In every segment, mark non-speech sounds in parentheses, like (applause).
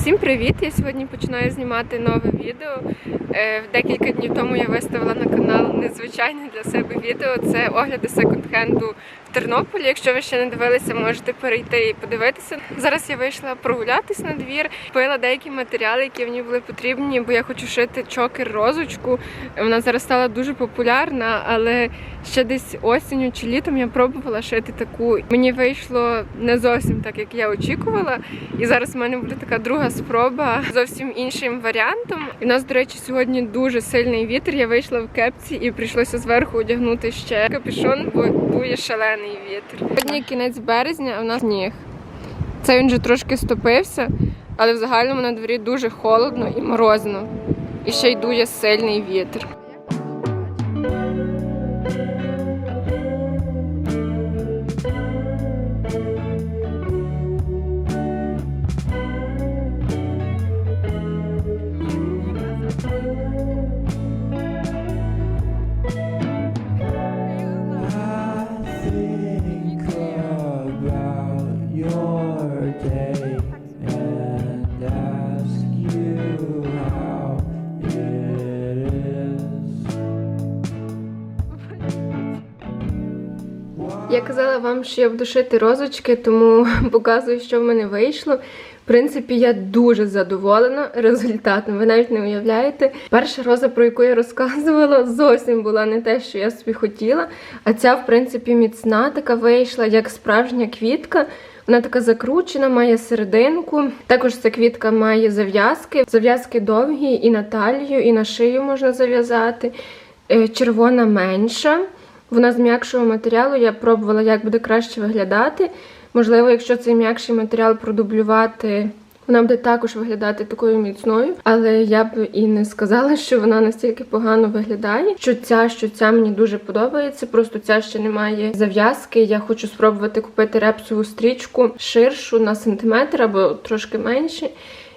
Всім привіт! Я сьогодні починаю знімати нове відео. Е, Декілька днів тому я виставила на канал незвичайне для себе відео. Це огляди секонд-хенду Тернополі. Якщо ви ще не дивилися, можете перейти і подивитися. Зараз я вийшла прогулятись на двір, купила деякі матеріали, які мені були потрібні, бо я хочу шити чокер розочку. Вона зараз стала дуже популярна, але ще десь осінню чи літом я пробувала шити таку. Мені вийшло не зовсім так, як я очікувала. І зараз в мене буде така друга спроба зовсім іншим варіантом. В нас, до речі, сьогодні дуже сильний вітер. Я вийшла в кепці і прийшлося зверху одягнути ще капюшон, бо дує шалений вітер. Сьогодні кінець березня, а в нас сніг. Це він вже трошки стопився, але в загальному на дворі дуже холодно і морозно. І ще й дує сильний вітер. Я казала вам, що я буду шити розочки, тому (laughs) показую, що в мене вийшло. В принципі, я дуже задоволена результатом. Ви навіть не уявляєте. Перша роза, про яку я розказувала, зовсім була не те, що я собі хотіла. А ця, в принципі, міцна така вийшла, як справжня квітка. Вона така закручена, має серединку. Також ця квітка має зав'язки. Зав'язки довгі і на талію, і на шию можна зав'язати. Е, Червона менша. Вона з м'якшого матеріалу. Я пробувала, як буде краще виглядати. Можливо, якщо цей м'якший матеріал продублювати, вона буде також виглядати такою міцною. Але я б і не сказала, що вона настільки погано виглядає. Що ця, що ця мені дуже подобається. Просто ця ще не має зав'язки. Я хочу спробувати купити репсову стрічку ширшу на сантиметр або трошки менше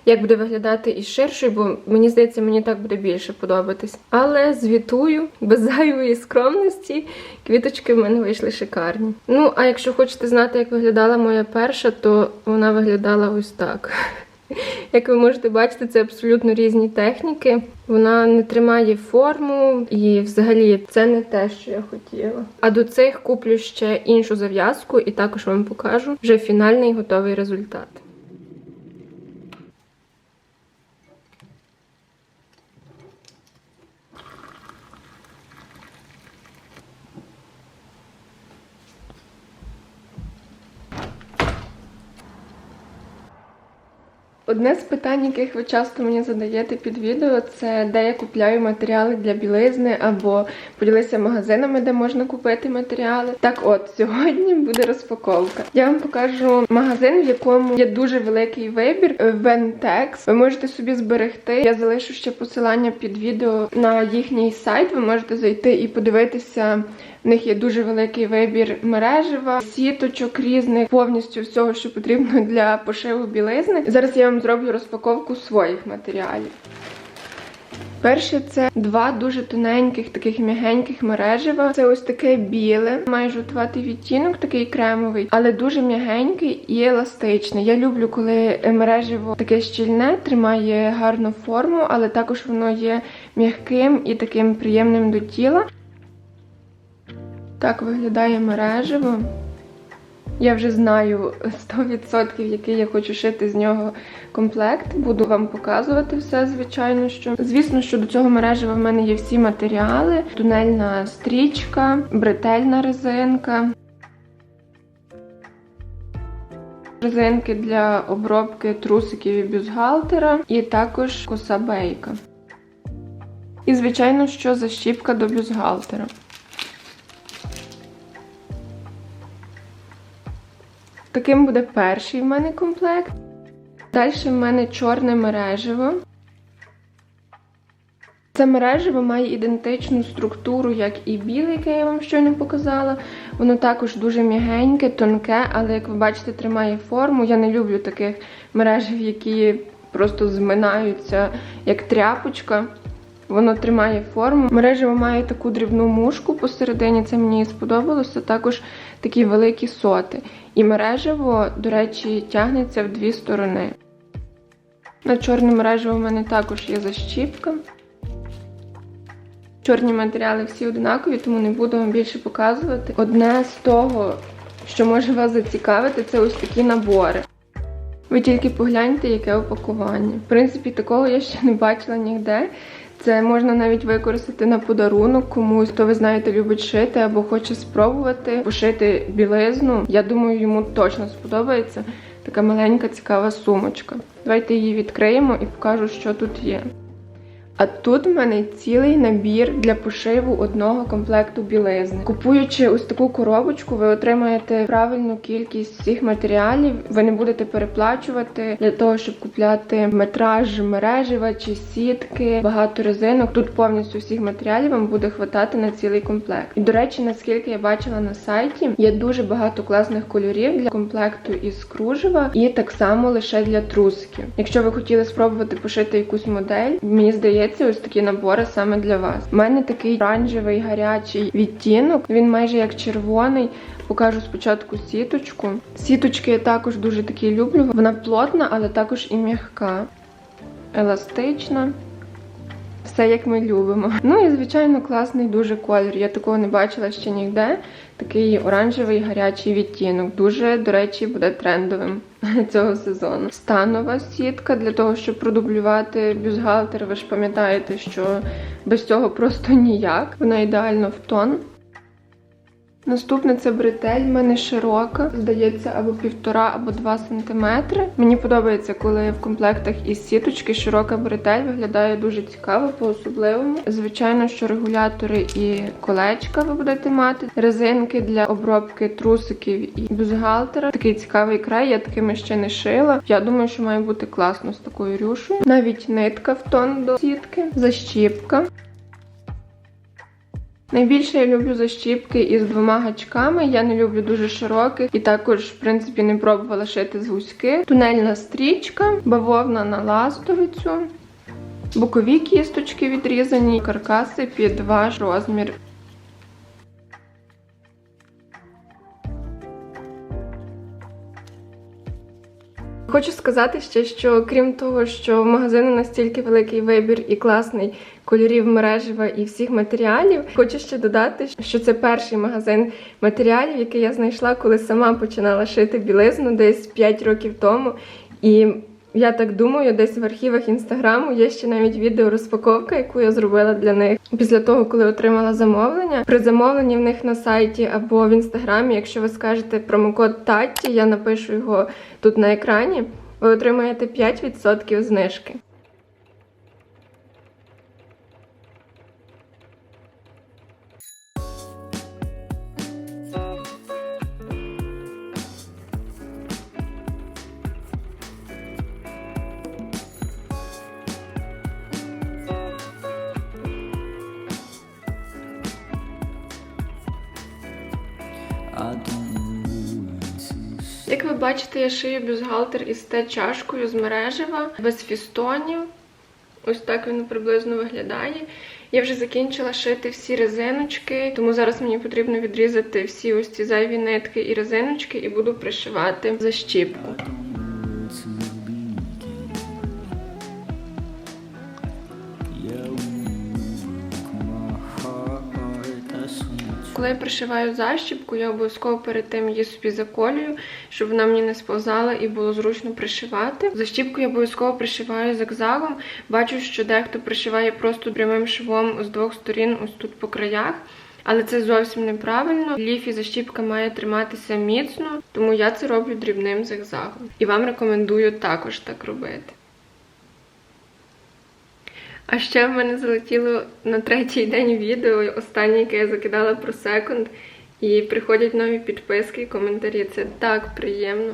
як буде виглядати із ширшою, бо мені здається, мені так буде більше подобатись. Але звітую, без зайвої скромності, квіточки в мене вийшли шикарні. Ну, а якщо хочете знати, як виглядала моя перша, то вона виглядала ось так. (laughs) Як ви можете бачити, це абсолютно різні техніки. Вона не тримає форму, і взагалі це не те, що я хотіла. А до цих куплю ще іншу зав'язку, і також вам покажу вже фінальний готовий результат. Одне з питань, яких ви часто мені задаєте під відео, це де я купляю матеріали для білизни, або поділися магазинами, де можна купити матеріали. Так от, (laughs) сьогодні буде розпаковка. Я вам покажу магазин, в якому є дуже великий вибір. Ventex. Ви можете собі зберегти. Я залишу ще посилання під відео на їхній сайт. Ви можете зайти і подивитися. В них є дуже великий вибір мережева, сіточок різних, повністю всього, що потрібно для пошиву білизни. Зараз я вам зроблю розпаковку своїх матеріалів. Перше це два дуже тоненьких, таких м'ягеньких мережева. Це ось таке біле, має жовтуватий відтінок, такий кремовий, але дуже м'ягенький і еластичний. Я люблю, коли мережево таке щільне, тримає гарну форму, але також воно є м'яким і таким приємним до тіла. Так виглядає мережево. Я вже знаю 100%, який я хочу шити з нього комплект. Буду вам показувати все, звичайно. що. Звісно, що до цього мережева в мене є всі матеріали: тунельна стрічка, бретельна резинка. Резинки для обробки трусиків і бюстгальтера, і також коса бейка. І, звичайно, що защіпка до бюстгальтера. Таким буде перший в мене комплект. Далі в мене чорне мережево. Це мережево має ідентичну структуру, як і біле, яке я вам щойно показала. Воно також дуже м'ягеньке, тонке, але, як ви бачите, тримає форму. Я не люблю таких мережів, які просто зминаються як тряпочка. Воно тримає форму. Мережево має таку дрібну мушку посередині, це мені сподобалося. Також такі великі соти. І мережево, до речі, тягнеться в дві сторони. На чорне мережево в мене також є защіпка. Чорні матеріали всі однакові, тому не буду вам більше показувати. Одне з того, що може вас зацікавити, це ось такі набори. Ви тільки погляньте, яке опакування. В принципі, такого я ще не бачила ніде. Це можна навіть використати на подарунок комусь, хто ви знаєте, любить шити або хоче спробувати пошити білизну. Я думаю, йому точно сподобається така маленька цікава сумочка. Давайте її відкриємо і покажу, що тут є. А тут в мене цілий набір для пошиву одного комплекту білизни. Купуючи ось таку коробочку, ви отримаєте правильну кількість всіх матеріалів. Ви не будете переплачувати для того, щоб купляти метраж мережева чи сітки, багато резинок. Тут повністю всіх матеріалів вам буде хватати на цілий комплект. І до речі, наскільки я бачила на сайті, є дуже багато класних кольорів для комплекту із кружева, і так само лише для трусиків. Якщо ви хотіли спробувати пошити якусь модель, мені здається, ось такі набори саме для вас. У мене такий оранжевий гарячий відтінок. Він майже як червоний. Покажу спочатку сіточку. Сіточки я також дуже такі люблю. Вона плотна, але також і м'яка, еластична. Все як ми любимо. Ну і звичайно класний дуже колір. Я такого не бачила ще ніде. Такий оранжевий гарячий відтінок. Дуже, до речі, буде трендовим (laughs) цього сезону. Станова сітка для того, щоб продублювати бюстгальтер. Ви ж пам'ятаєте, що без цього просто ніяк. Вона ідеально в тон. Наступне це бретель, в мене широка, здається, або півтора, або два сантиметри. Мені подобається, коли в комплектах із сіточки широка бретель виглядає дуже цікаво, по-особливому. Звичайно, що регулятори і колечка ви будете мати, резинки для обробки трусиків і бюстгальтера. Такий цікавий край, я такими ще не шила. Я думаю, що має бути класно з такою рюшею. Навіть нитка в тон до сітки, защіпка. Найбільше я люблю защіпки із двома гачками. Я не люблю дуже широких і також, в принципі, не пробувала шити з гуськи. Тунельна стрічка, бавовна на ластовицю, бокові кісточки відрізані, каркаси під ваш розмір. Хочу сказати ще, що крім того, що в магазину настільки великий вибір і класний кольорів мережева і всіх матеріалів, хочу ще додати, що це перший магазин матеріалів, який я знайшла, коли сама починала шити білизну десь 5 років тому. І я так думаю, десь в архівах інстаграму є ще навіть відео розпаковка, яку я зробила для них після того, коли отримала замовлення. При замовленні в них на сайті або в інстаграмі, якщо ви скажете промокод Татті, я напишу його тут на екрані. Ви отримаєте 5% знижки. Як ви бачите, я шию бюстгальтер із те чашкою з мережева, без фістонів. Ось так він приблизно виглядає. Я вже закінчила шити всі резиночки, тому зараз мені потрібно відрізати всі ось ці зайві нитки і резиночки і буду пришивати защіпку. Коли я пришиваю защіпку, я обов'язково перед тим її собі заколюю, щоб вона мені не сповзала і було зручно пришивати. Защіпку я обов'язково пришиваю зигзагом. Бачу, що дехто пришиває просто прямим швом з двох сторін, ось тут по краях. Але це зовсім неправильно. Ліф і защіпка має триматися міцно, тому я це роблю дрібним зигзагом. І вам рекомендую також так робити. А ще в мене залетіло на третій день відео, останнє, яке я закидала про секунд. І приходять нові підписки і коментарі. Це так приємно.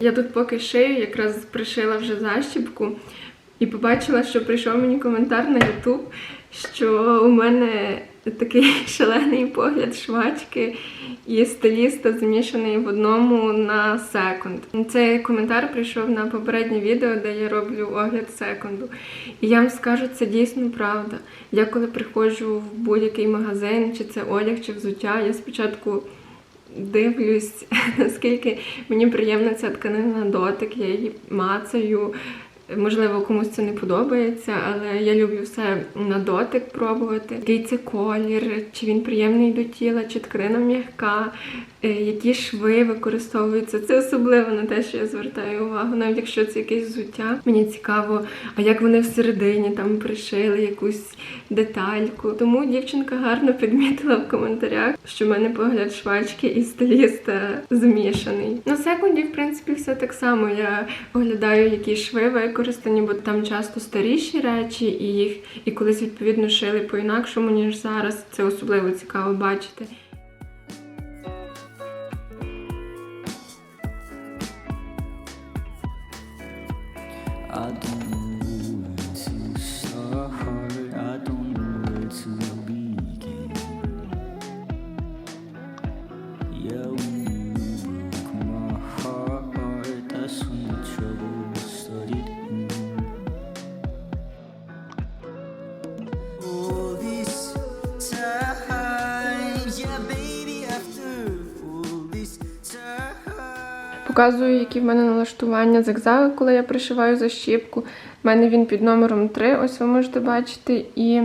Я тут поки шию, якраз пришила вже защіпку, і побачила, що прийшов мені коментар на YouTube, що у мене такий (laughs) шалений погляд швачки і стиліста змішаний в одному на секунд. Цей коментар прийшов на попереднє відео, де я роблю огляд секунду. І я вам скажу, це дійсно правда. Я коли приходжу в будь-який магазин, чи це одяг, чи взуття, я спочатку дивлюсь, (laughs) наскільки мені приємна ця тканина дотик, я її мацаю. Можливо, комусь це не подобається, але я люблю все на дотик пробувати. Який це колір, чи він приємний до тіла, чи тканина м'яка, які шви використовуються. Це особливо на те, що я звертаю увагу, навіть якщо це якесь взуття. Мені цікаво, а як вони всередині там пришили якусь детальку. Тому дівчинка гарно підмітила в коментарях, що в мене погляд швачки і стиліста змішаний. На секунді, в принципі, все так само. Я оглядаю, які шви використані, бо там часто старіші речі, і їх і колись відповідно шили по-інакшому, ніж зараз. Це особливо цікаво бачити. Показую, які в мене налаштування зигзаги, коли я пришиваю защіпку. У мене він під номером 3, ось ви можете бачити. І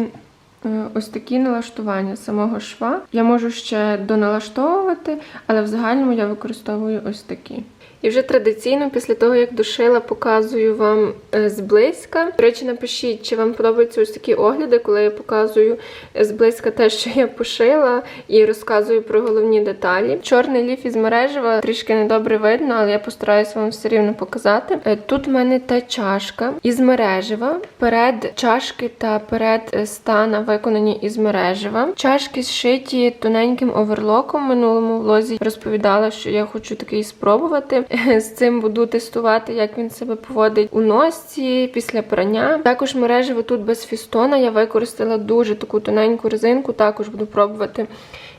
е, ось такі налаштування самого шва. Я можу ще доналаштовувати, але в загальному я використовую ось такі. І вже традиційно, після того, як дошила, показую вам е, зблизька. До речі, напишіть, чи вам подобаються ось такі огляди, коли я показую е, зблизька те, що я пошила, і розказую про головні деталі. Чорний ліф із мережева трішки недобре видно, але я постараюся вам все рівно показати. Е, Тут в мене та чашка із мережева. Перед чашки та перед стана виконані із мережева. Чашки зшиті тоненьким оверлоком. В минулому влозі розповідала, що я хочу такий спробувати. (laughs) З цим буду тестувати, як він себе поводить у носці після прання. Також мережево тут без фістона. Я використала дуже таку тоненьку резинку. Також буду пробувати,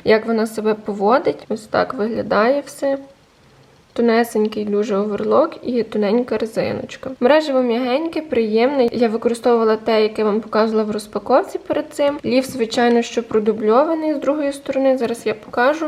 як вона себе поводить. Ось так виглядає все. Тонесенький дуже оверлок і тоненька резиночка. Мережево м'ягеньке, приємне. Я використовувала те, яке вам показувала в розпаковці перед цим. Лів, звичайно, що продубльований з другої сторони. Зараз я покажу.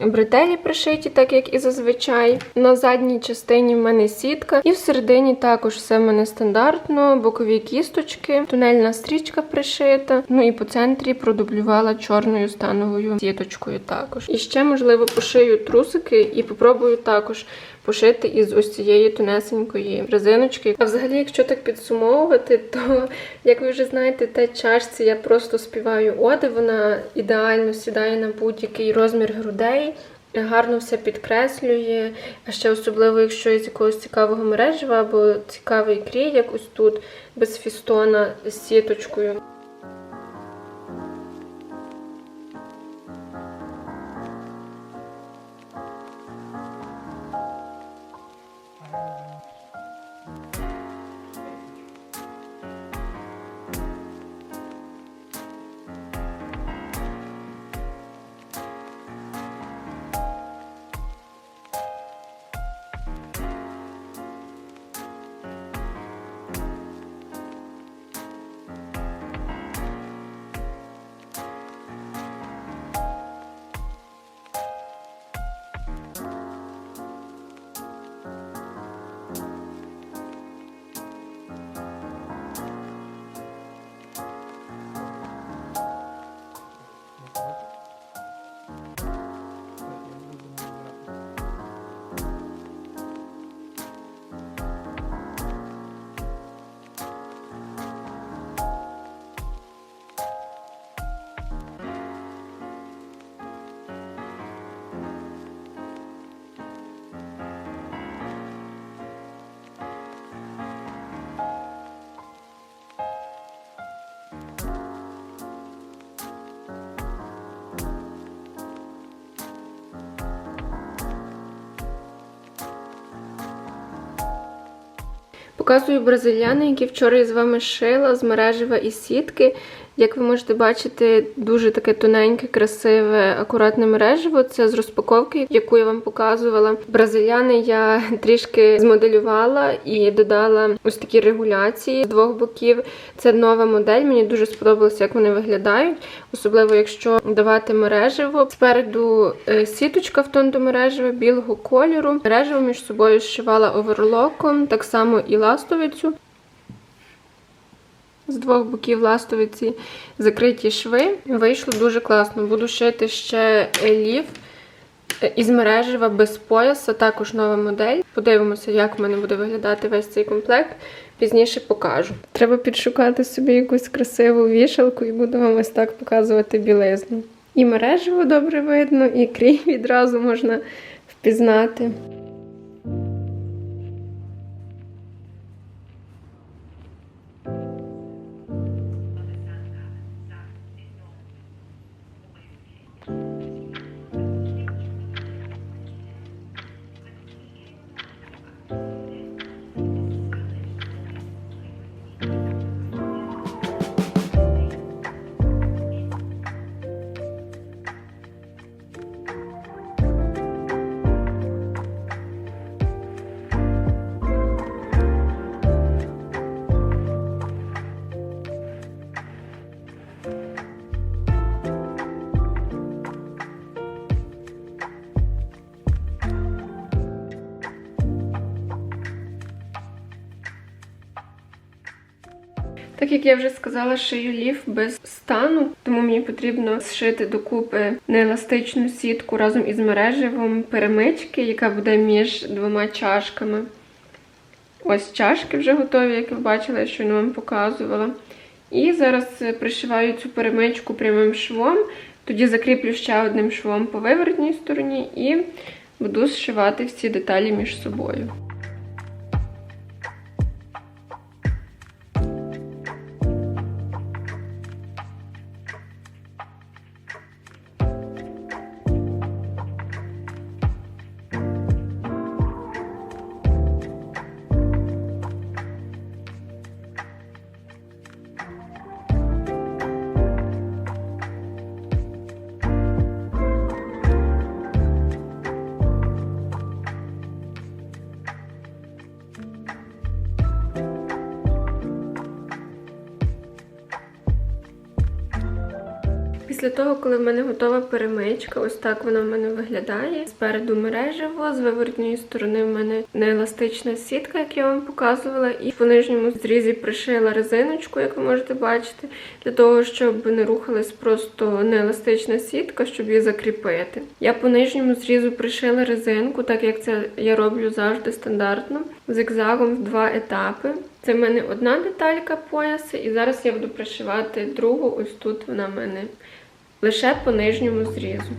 Бретелі пришиті, так як і зазвичай. На задній частині в мене сітка, і всередині також все в мене стандартно, бокові кісточки, тунельна стрічка пришита. Ну і по центрі продублювала чорною становою сіточкою також. І ще, можливо, пошию трусики і попробую також пошити із ось цієї тонесенької резиночки. А взагалі, якщо так підсумовувати, то як ви вже знаєте, те чашці я просто співаю оди. Вона ідеально сідає на будь-який розмір грудей. Гарно все підкреслює, а ще особливо, якщо є з якогось цікавого мережева або цікавий крій, як ось тут без фістона з сіточкою. Показую бразильяни, які вчора я з вами шила з мережева і сітки. Як ви можете бачити, дуже таке тоненьке, красиве, акуратне мережево. Це з розпаковки, яку я вам показувала. Бразиляни я (laughs) трішки змоделювала і додала ось такі регуляції з двох боків. Це нова модель. Мені дуже сподобалося, як вони виглядають, особливо якщо давати мережево. Спереду е, сіточка в тон до мережева білого кольору. Мережево між собою зшивала оверлоком, так само і ластовицю. З двох боків ластовиці закриті шви. Вийшло дуже класно. Буду шити ще лів із мережева без пояса, також нова модель. Подивимося, як в мене буде виглядати весь цей комплект. Пізніше покажу. Треба підшукати собі якусь красиву вішалку і буду вам ось так показувати білизну. І мережево добре видно, і крій відразу можна впізнати. Так як я вже сказала, шию лів без стану, тому мені потрібно зшити докупи нееластичну сітку разом із мережевом перемички, яка буде між двома чашками. Ось чашки вже готові, як ви бачили, я щойно вам показувала. І зараз е, пришиваю цю перемичку прямим швом, тоді закріплю ще одним швом по виворотній стороні і буду зшивати всі деталі між собою. Після того, коли в мене готова перемичка, ось так вона в мене виглядає. Спереду мережево, з виворотньої сторони в мене нееластична сітка, як я вам показувала, і по нижньому зрізі пришила резиночку, як ви можете бачити, для того, щоб не рухалась просто нееластична сітка, щоб її закріпити. Я по нижньому зрізу пришила резинку, так як це я роблю завжди стандартно, зигзагом в два етапи. Це в мене одна деталька пояса, і зараз я буду пришивати другу, ось тут вона в мене лише по нижньому зрізу.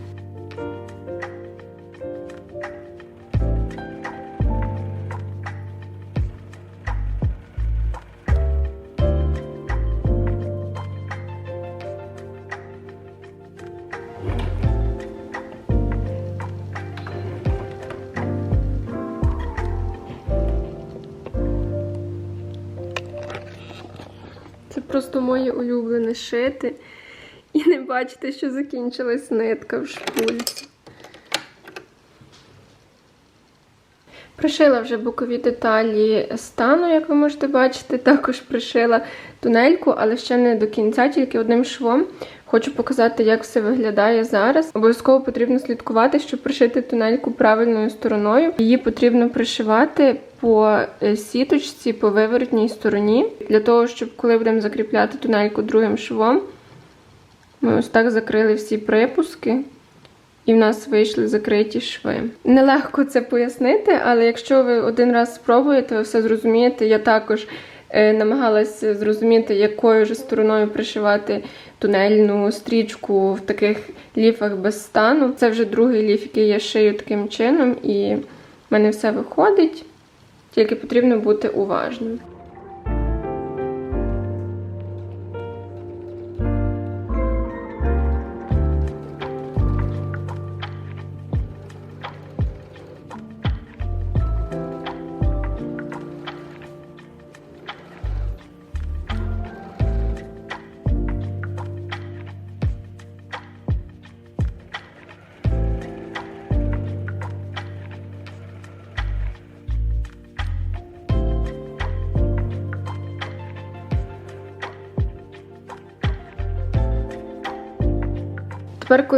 Це просто моє улюблене шити. (laughs) І не бачите, що закінчилась нитка в шпульці. Пришила вже бокові деталі стану, як ви можете бачити. Також пришила тунельку, але ще не до кінця, тільки одним швом. Хочу показати, як все виглядає зараз. Обов'язково потрібно слідкувати, щоб пришити тунельку правильною стороною. Її потрібно пришивати по е, сіточці, по виворотній стороні, для того, щоб коли будемо закріпляти тунельку другим швом, ми ось так закрили всі припуски. І в нас вийшли закриті шви. Нелегко це пояснити, але якщо ви один раз спробуєте, ви все зрозумієте. Я також е, намагалася зрозуміти, якою ж стороною пришивати тунельну стрічку в таких ліфах без стану. Це вже другий ліф, який я шию таким чином, і в мене все виходить, тільки потрібно бути уважним.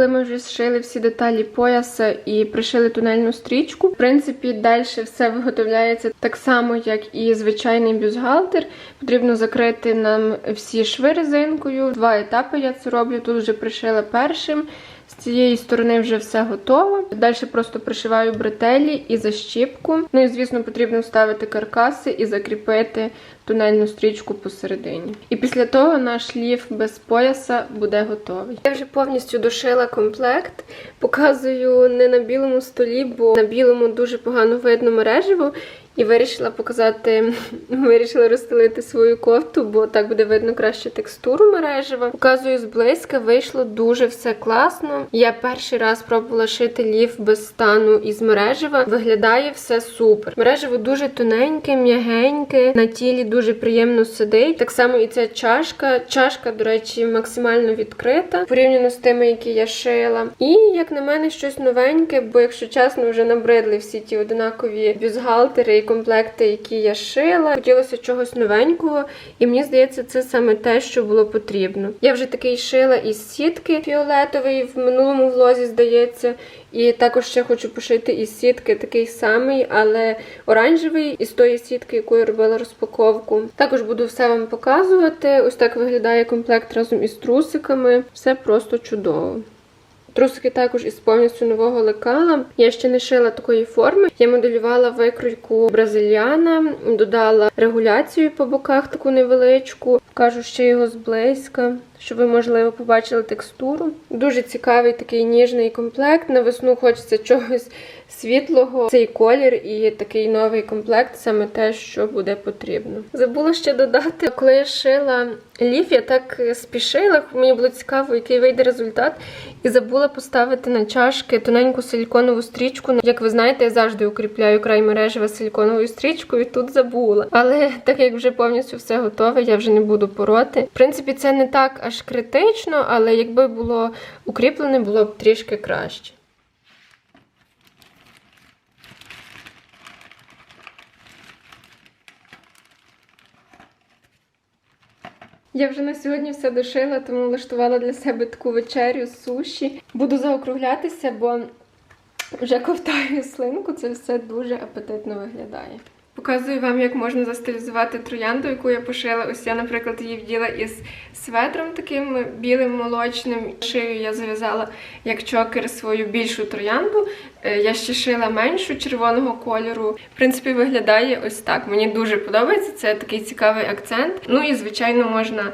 Коли ми вже зшили всі деталі пояса і пришили тунельну стрічку, в принципі, далі все виготовляється так само, як і звичайний бюстгальтер. Потрібно закрити нам всі шви резинкою. Два етапи я це роблю. Тут вже пришила першим. З цієї сторони вже все готово. Далі просто пришиваю бретелі і защіпку. Ну і звісно, потрібно вставити каркаси і закріпити тунельну стрічку посередині. І після того наш ліф без пояса буде готовий. Я вже повністю дошила комплект. Показую не на білому столі, бо на білому дуже погано видно мережево. І вирішила показати, (laughs) вирішила розстелити свою кофту, бо так буде видно краще текстуру мережева. Показую зблизька, вийшло дуже все класно. Я перший раз пробувала шити ліф без стану із мережева. Виглядає все супер. Мережево дуже тоненьке, м'ягеньке, на тілі дуже приємно сидить. Так само і ця чашка. Чашка, до речі, максимально відкрита порівняно з тими, які я шила. І як на мене, щось новеньке, бо, якщо чесно, вже набридли всі ті одинакові бюстгальтери і комплекти, які я шила. Хотілося чогось новенького, і мені здається, це саме те, що було потрібно. Я вже такий шила із сітки фіолетовий в минулому влозі, здається. І також ще хочу пошити із сітки такий самий, але оранжевий, із тої сітки, яку я робила розпаковку. Також буду все вам показувати. Ось так виглядає комплект разом із трусиками. Все просто чудово. Трусики також із повністю нового лекала. Я ще не шила такої форми. Я моделювала викройку бразильяна, додала регуляцію по боках таку невеличку. Кажу ще його зблизька, щоб ви, можливо, побачили текстуру. Дуже цікавий такий ніжний комплект. На весну хочеться чогось світлого. Цей колір і такий новий комплект саме те, що буде потрібно. Забула ще додати, коли я шила ліф, я так спішила, мені було цікаво, який вийде результат. І забула поставити на чашки тоненьку силіконову стрічку. Як ви знаєте, я завжди укріпляю край мережева силіконовою стрічкою, і тут забула. Але так як вже повністю все готове, я вже не буду пороти. В принципі, це не так аж критично, але якби було укріплене, було б трішки краще. Я вже на сьогодні все дошила, тому влаштувала для себе таку вечерю суші. Буду заокруглятися, бо вже ковтаю (laughs) слинку, це все дуже апетитно виглядає. Показую вам, як можна застилізувати троянду, яку я пошила. Ось я, наприклад, її вділа із светром таким білим молочним. Шию я зав'язала як чокер свою більшу троянду. Е, Я ще шила меншу червоного кольору. В принципі, виглядає ось так. Мені дуже подобається. Це такий цікавий акцент. Ну і звичайно можна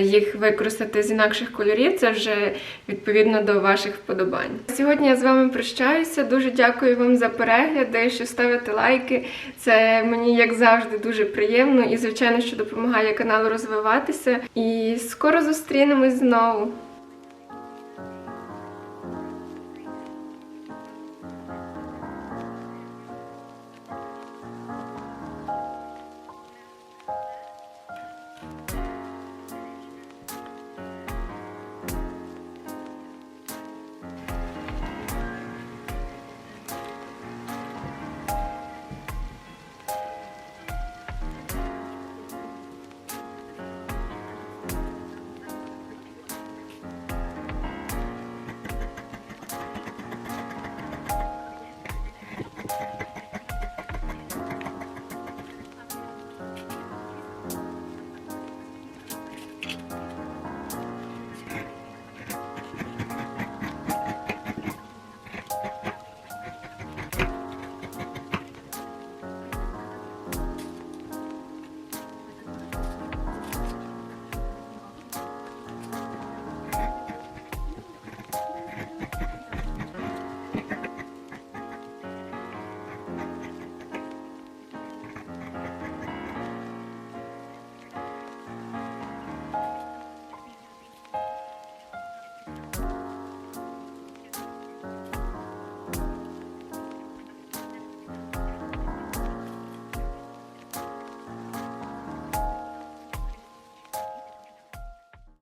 їх використати з інакших кольорів. Це вже відповідно до ваших вподобань. Сьогодні я з вами прощаюся. Дуже дякую вам за перегляди, що ставите лайки. Це мені як завжди дуже приємно і, звичайно, що допомагає каналу розвиватися. І скоро зустрінемось знову.